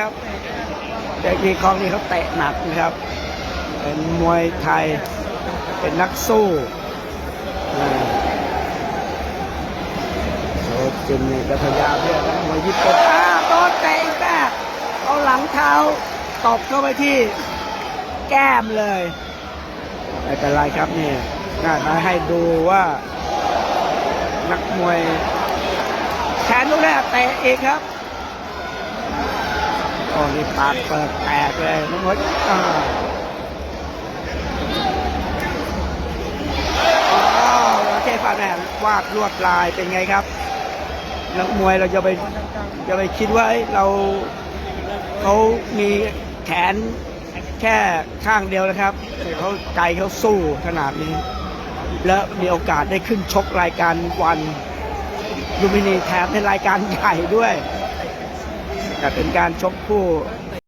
ครับเด็กดีคองนี่เขาเตะหนักนะครับ เป็นมวยไทย เป็นนักสู้อ่าโชจินนี่ก็พยายามเพื่อนักมวยญี่ปุ่นอ้าโดนเตะอีกแม่เอาหลังเท้าตบเข้าไปที่แก้มเลยไม่เป็นไรครับนี่น่ามาให้ดูว่า นักมวยแขนลูกแรกเตะอีกครับ โอ้นี่ปากเปิดแตกเลยน้องมดอ่าอ๋อโอเคฟาแนนวาดลวดลายเป็นไงครับนักมวยเราจะไปจะไปคิดว่าเราเขามีแขนแค่ข้างเดียวนะครับแต่เขาใจเขาสู้ขนาดนี้ และมีโอกาสได้ขึ้นชกรายการวันลูมินีแถมในรายการใหญ่ด้วย เป็นการชกคู่